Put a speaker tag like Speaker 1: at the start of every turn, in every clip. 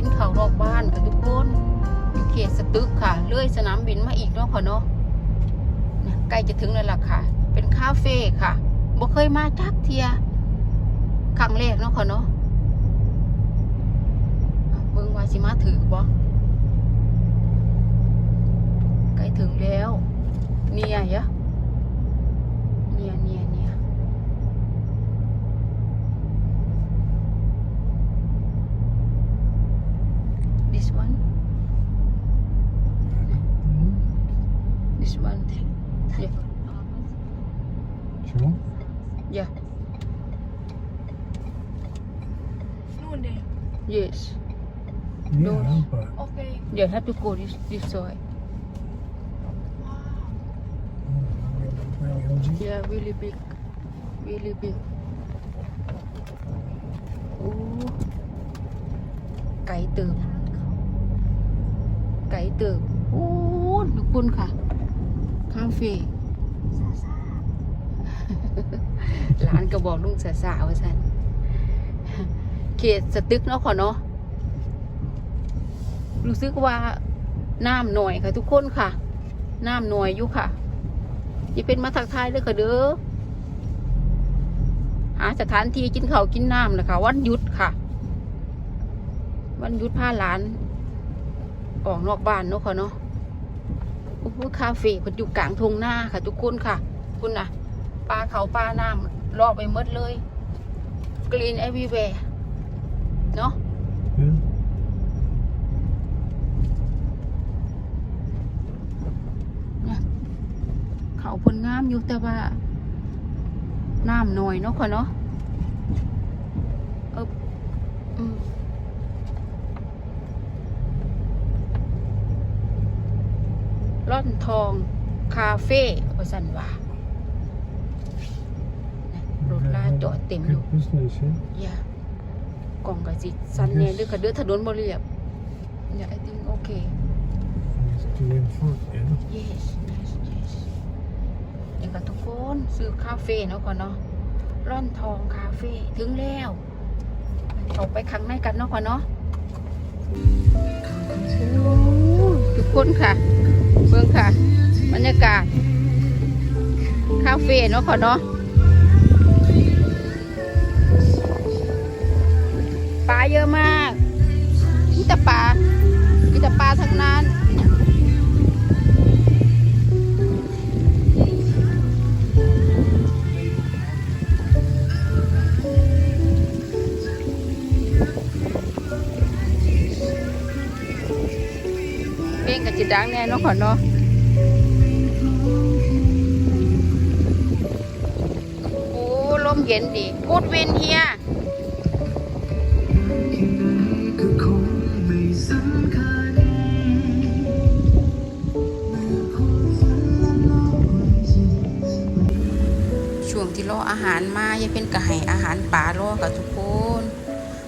Speaker 1: กินข้าวนอกบ้านค่ะทุกคนอยู่เขตสตึกค่ะ เลื่อยสนามบินมาอีกเนาะค่ะเนาะใกล้จะถึงแล้วล่ะค่ะ เป็นคาเฟ่ค่ะบ่เคยมาจักเทียครั้งแรกเนาะค่ะเนาะเบิ่งว่าสิมาถือบ่ใกล้ถึงแล้วเนี่ยยะเนี่ยเนี่ยเนี่ย this one this one yeah
Speaker 2: Tu vois
Speaker 1: yeah
Speaker 3: นู่นเด็ก
Speaker 1: yes
Speaker 2: Yeah,
Speaker 1: Those.
Speaker 2: là-bas.
Speaker 3: โอ
Speaker 1: yeah have to go this this way
Speaker 2: Regarde,
Speaker 1: yeah really big really big โอ้ไก่เติมไก่เติมโอ้ทุกคนค่ะ คาเฟ่ร้านก็บอกลุงสาวๆว่าสันเขตสตึกเนาะขอเนาะ รู้สึกว่าน้ำหน่อยค่ะ ทุกคนค่ะ น้ำหน่อยอยู่ค่ะอย่าเป็นมาทักทายเลยค่ะเด้อหาสถานที่กินข้าวกินน้ำนะคะวันหยุดค่ะวันหยุดพาหลาน ออกนอกบ้านเนาะค่ะเนาะโอ้โหคาเฟ่มันอยู่กลางทงหน้าค่ะ ทุกคนค่ะ คุณน่ะปลาเขาปลาน้ำรอบไปหมดเลยกรีน everywhere เนาะ
Speaker 2: Yeah.
Speaker 1: เขาผลงามอยู่แต่ว่าน้ำหน่อยเนาะค่ะเนาะเอออืมร่อนทอง คาเฟ่ว่าสันว่านะรถลาจอดเต็มอยู่
Speaker 2: Plus là ici.
Speaker 1: อย่ากล่องกะสิสันเนี่ยหรือกระเดือถนนบ่เรียบอย่า I think โอเค
Speaker 2: Tu veux une faute, hein
Speaker 1: yes yes yes ีกับทุกคนซื้อคาเฟ่เนาะก่อนเนาะร่อนทองคาเฟ่ถึงแล้วออกไปข้างในกันเนาะก่อนเนาะทุกคนค่ะเบิ่งค่ะ บรรยากาศ คาเฟ่เนาะก่อนเนาะปลาเยอะมากมีแต่ปลามีแต่ปลาทั้งนั้น เนาะขอเนาะโอ้ลมเย็นดีกูดวินเฮียช่วงที่รออาหารมายังเป็นกระไห้อาหารป่ารอกับทุกคน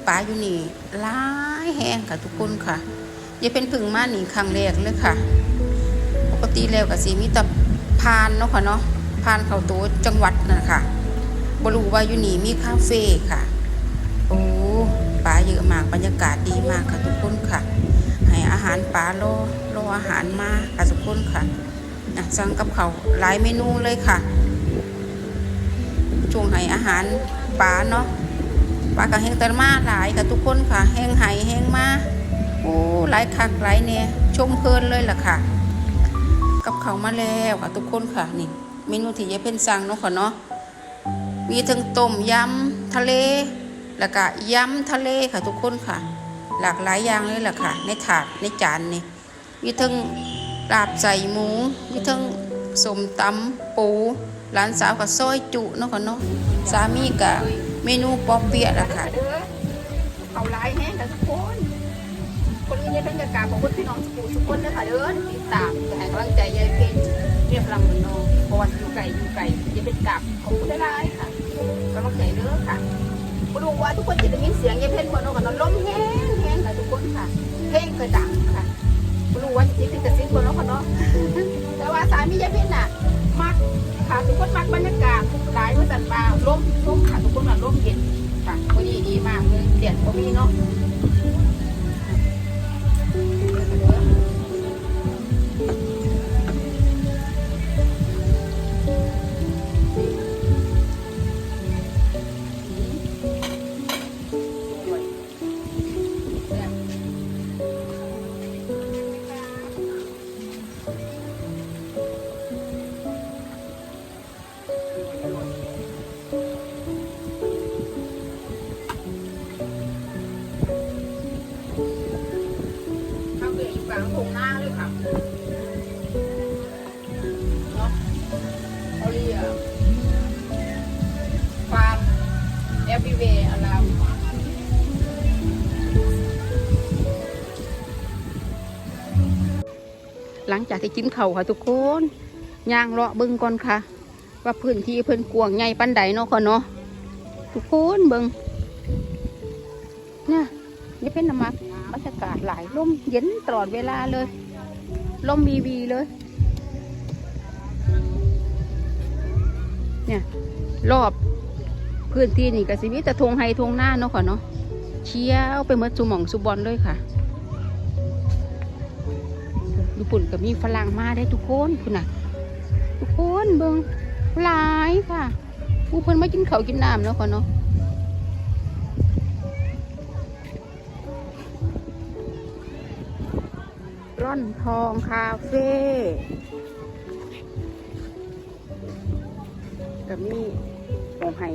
Speaker 1: ป่าอยู่นี่หลายแห้งค่ะทุกคนค่ะอย่าเป็นพึ่งมาหนีครั้งแรกเลยค่ะ ติแล้วก็สีมีแต่พานเนาะค่ะเนาะพานเขาโตจังหวัดน่ะค่ะบรูว่าอยู่นี่มีคาเฟ่ค่ะ โอ้ปลาเยอะมากบรรยากาศดีมากค่ะทุกคนค่ะ ให้อาหารปลารอรออาหารมาค่ะทุกคนค่ะนะสั่งกับเขาหลายเมนูเลยค่ะช่วงให้อาหารปลาเนาะปลากระแห้งแตะมาหลายค่ะทุกคนค่ะ แห้งไห้แห้งมาโอ้หลายคักหลายเนี่ยชมเพลินเลยล่ะค่ะ กับเขามาแล้วค่ะทุกคนค่ะนี่เมนูที่ยายเพ่นสั่งเนาะค่ะเนาะมีทั้งต้มยำทะเล แล้วก็ยำทะเลค่ะทุกคนค่ะ หลากหลายอย่างเลยล่ะค่ะ ในถาดในจานนี่มีทั้งลาบใส่หมูมีทั้งสมตำปูหลานสาวกับซอยจุเนาะค่ะเนาะสามีกับเมนูปอเปียะล่ะค่ะเขาหลายแห้งค่ะทุกคน คนอื่นยังเป็นกากาของคนพี่น้องสุขุทุกคนเลยค่ะเดินติดตามให้กำลังใจยายเพชรเรียบรังเหมือนน้องเพราะว่าอยู่ไกลอยู่ไกลจะเป็นกาบของคนได้ๆค่ะกำลังใจเด้อค่ะมาดูว่าทุกคนจะได้ยินเสียงยายเพชรคนน้องกับน้องล้มแห้งแห้งค่ะทุกคนค่ะเพลงก็ดังค่ะมาดูว่าจะติดกระซิบคนน้อง farm everywhere หลังจากที่กินเข่าค่ะทุกคนย่างเลาะบึงก่อนค่ะ ว่าพื้นที่เพิ่นกวงใหญ่ปันใดเนาะค่ะเนาะทุกคนเบิงเนี่ยนี่เป็นน้ำมันบรรยากาศหลายลมเย็นตลอดเวลาเลยลมวีวีเลย เนี่ย รอบพื้นที่นี่ก็สิมีแต่ทงไฮทงหน้าเนาะค่ะเนาะเชี่ยวไปหมดสุหมองสุบอลเลยค่ะญี่ปุ่นก็มีฝรั่งมาได้ทุกคนคุณน่ะ ทุกคนเบิ่งหลายค่ะผู้เพิ่นมากินเขากินน้ำเนาะค่ะเนาะร่อนทองคาเฟ่ ก็มีมองให้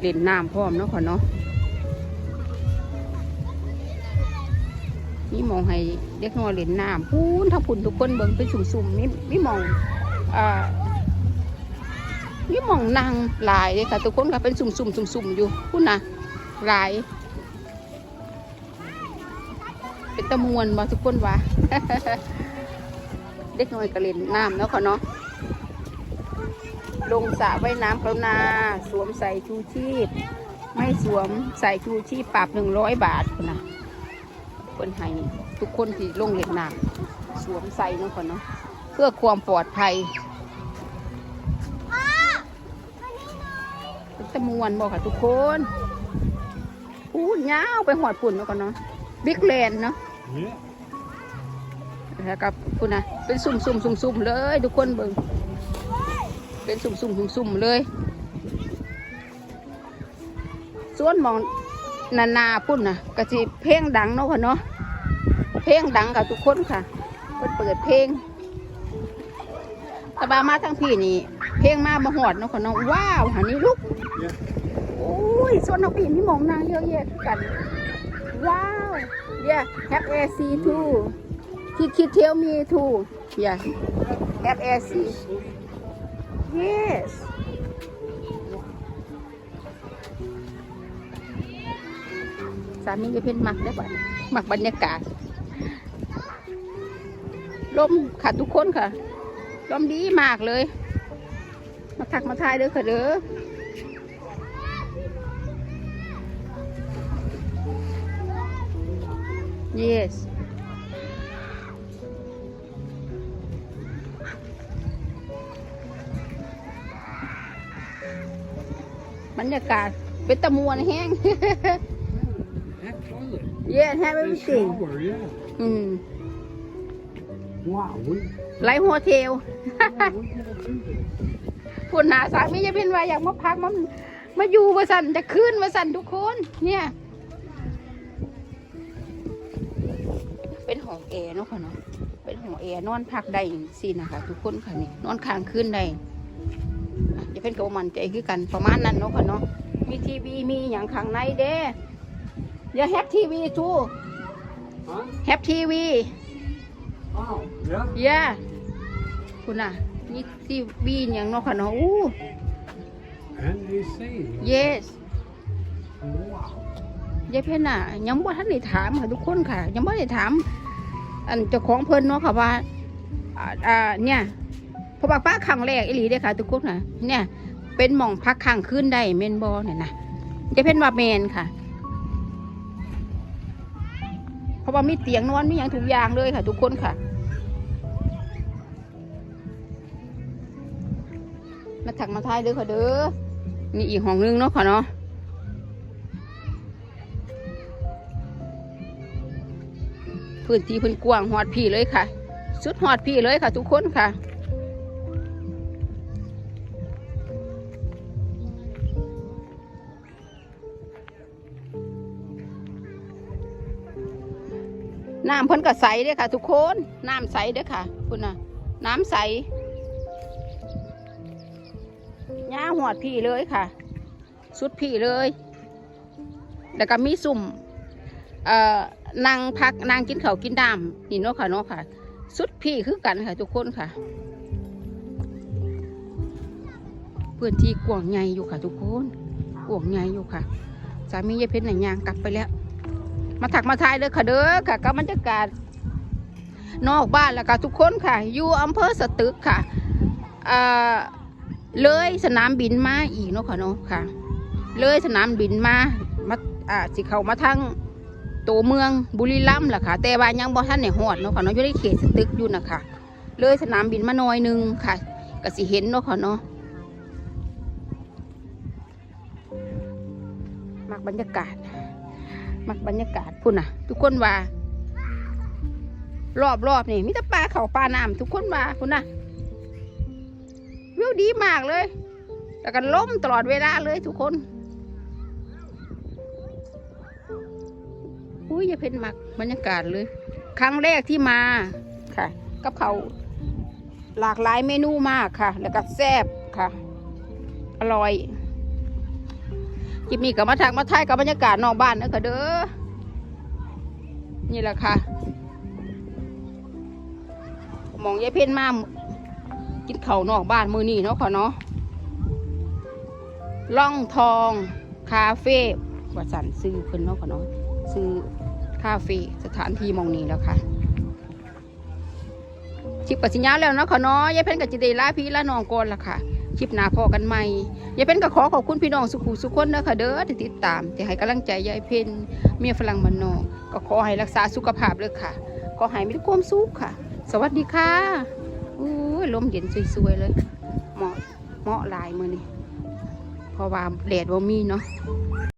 Speaker 1: เล่นน้ำพร้อมเนาะค่ะเนาะมีมองให้เด็กน้อยเล่นน้ำพูนทั้งพุ่นทุกคนเบิ่งเป็นสุ่มๆมีมีมองอ่านี่มองนางหลายเลยค่ะทุกคนค่ะเป็นสุ่มๆสุ่มๆอยู่พูดนะหลาย เป็นตะมวนมาทุกคนวะเด็กน้อยกระเล่นน้ำเนาะค่ะเนาะ ลงสระว่ายน้ำกรุณาสวมใส่ชูชีพ ไม่สวมใส่ชูชีพปรับหนึ่งร้อยบาทพุ่นนะคนให้ทุกคนที่ลงเล่นน้ำสวมใส่เนาะค่ะเนาะเพื่อความปลอดภัยตะมวนบอกค่ะทุกคนพูดยาวไปหอดปุ่นแล้วกันเนาะบิ๊กแลนเนาะ
Speaker 2: Yeah.
Speaker 1: แล้วกับคุณนะเป็นซุ่มซุ่มซุ่มซุ่มเลย ทุกคนเบิ่ง เป็นซุ่มซุ่มซุ่มซุ่มเลยส่วนมองนานาพุ่นนะกะสิเพลงดังเนาะค่ะเนาะเพลงดังกับทุกคนค่ะเปิดเปิดเพลงแตบามาทั้งพี่นี่ เพลงมามาหอดเนาะค่ะเนาะว้าวหันนี้ลุกโอ้ยส่วนน้องปีนี่มองนางเยอะแยะกันว้าว yeah have air see too kid kid tell me too yeah have air see yes สามีจะเป็นมักได้ป่ะมักบรรยากาศลมค่ะทุกคนค่ะลมดีมากเลย มาทักมาทายเด้อค่ะเด้อ Yes. รยากาศเป็นตะมวนแห้ง
Speaker 2: Have toilet.
Speaker 1: yes have
Speaker 2: And
Speaker 1: everything
Speaker 2: shower, yeah.
Speaker 1: อืม
Speaker 2: Wow. We,
Speaker 1: ไลท์โฮเทล
Speaker 2: wow, we gotta do this.
Speaker 1: คุณหาสามีจะเป็นว่าอยากมาพักมามาอยู่มาสั่นจะขึ้นมาสั่นทุกคน เนี่ย เป็นห้องแอร์เนาะค่ะเนาะเป็นห้องแอร์นอนพักได้สินะคะ ทุกคนค่ะนี่นอนค้างคืนได้ อะจะเป็นกับมันใจคือกันประมาณนั้นเนาะค่ะเนาะมีทีวีมีอย่างข้างในเด้อย่าแฮปทีวีทู
Speaker 2: Huh?
Speaker 1: แฮปทีวี
Speaker 2: Oh, yeah.
Speaker 1: ย่าคุณน่ะมีทีวีอย่างเนาะค่ะเนาะอู้
Speaker 2: And AC.
Speaker 1: yes
Speaker 2: Wow.
Speaker 1: ยายเพนน่ะ ยังบ่ทันได้ถามค่ะทุกคนค่ะ ยังบ่ได้ถาม อันเจ้าของเพิ่นเนาะค่ะว่าอ่าอ่าเนี่ยเพราะว่าป้าครั้งแรกอีหลีเด้ค่ะ ทุกคนค่ะเนี่ย เป็นหม่องพักค้างคืนได้แม่นบ่เนี่ยนะยายเพนว่าแม่นค่ะ เพราะว่ามีเตียงนอนมีอย่างทุกอย่างเลยค่ะ ทุกคนค่ะมาถักมาทายเด้อค่ะเด้อนี่อีกห้องนึงเนาะค่ะเนาะพื้นที่พื้นกว้างหอดพี่เลยค่ะ สุดหอดพี่เลยค่ะ ทุกคนค่ะ น้ำเพิ่นก็ใสเด้อค่ะ ทุกคนน้ำใสเด้อค่ะคุณน่ะ น้ำใสย่าหอดพี่เลยค่ะ สุดพี่เลย แล้วก็มีสุ่มเอ่อนางพักนางกินข้าวกินน้ำนี่เนาะค่ะเนาะค่ะ สุดพี่คือกันค่ะ ทุกคนค่ะ พื้นที่กว้างใหญ่อยู่ค่ะ ทุกคนกว้างใหญ่อยู่ค่ะสามียายเพชรหนังยางกลับไปแล้ว มาถักมาทายเลยค่ะเด้อค่ะกับบรรยากาศนอกบ้านแล้วก็ทุกคนค่ะ อยู่อำเภอสตึกค่ะอ่าเลยสนามบินมาอีกเนาะค่ะเนาะค่ะ เลยสนามบินมามาอ่าสิเขามาทางตัวเมืองบุรีรัมย์ล่ะค่ะ แต่ว่ายังบ่ทันได้ฮอดเนาะค่ะเนาะอยู่ในเขตสตึกอยู่นะคะเลยสนามบินมาหน่อยหนึงค่ะก็สิเห็นเนาะค่ะเนาะมักบรรยากาศ มักบรรยากาศพุ่นน่ะ ทุกคนว่ารอบรอบนี่มีแต่ปลาเขาปลาน้ำทุกคนว่าพุ่นน่ะวิวดีมากเลยแล้วก็ล่มตลอดเวลาเลยทุกคนอุ้ยอย่าเพ่นมักบรรยากาศเลย ครั้งแรกที่มาค่ะ กับเขาหลากหลายเมนูมากค่ะ แล้วก็แซ่บค่ะ อร่อย คลิปนี้ก็มาทางมาถ่ายกับบรรยากาศนอกบ้านนะค่ะเด้อ นี่แหละค่ะ มองยายเพ่นมากินเขานอกบ้านมือนี่เนาะค่ะเนาะ ล่องทองคาเฟ่วัดสันซื้อเพิ่นเนาะค่ะเนาะ ซื้อคาเฟ่สถานที่มองนี้แล้วค่ะคลิปปัสิญญาแล้วเนาะค่ะเนาะยายเพ็ญกับจิเดลาพี่ละน้องกอนละค่ะ คลิปหน้าพอกันใหม่ยายเพ็ญก็ขอขอบคุณพี่น้องสุขุสุขคนนะค่ะเด้อที่ติดตามที่ให้กำลังใจยายเพ็ญเมียฝรั่งมันนอกก็ขอให้รักษาสุขภาพเลยค่ะ ขอให้มีแต่ความสุขค่ะ สวัสดีค่ะอู้ลมเย็นสวยๆเลย เหมาะเหมาะลายมือนี่เพราะว่าแดดว่ามีเนาะ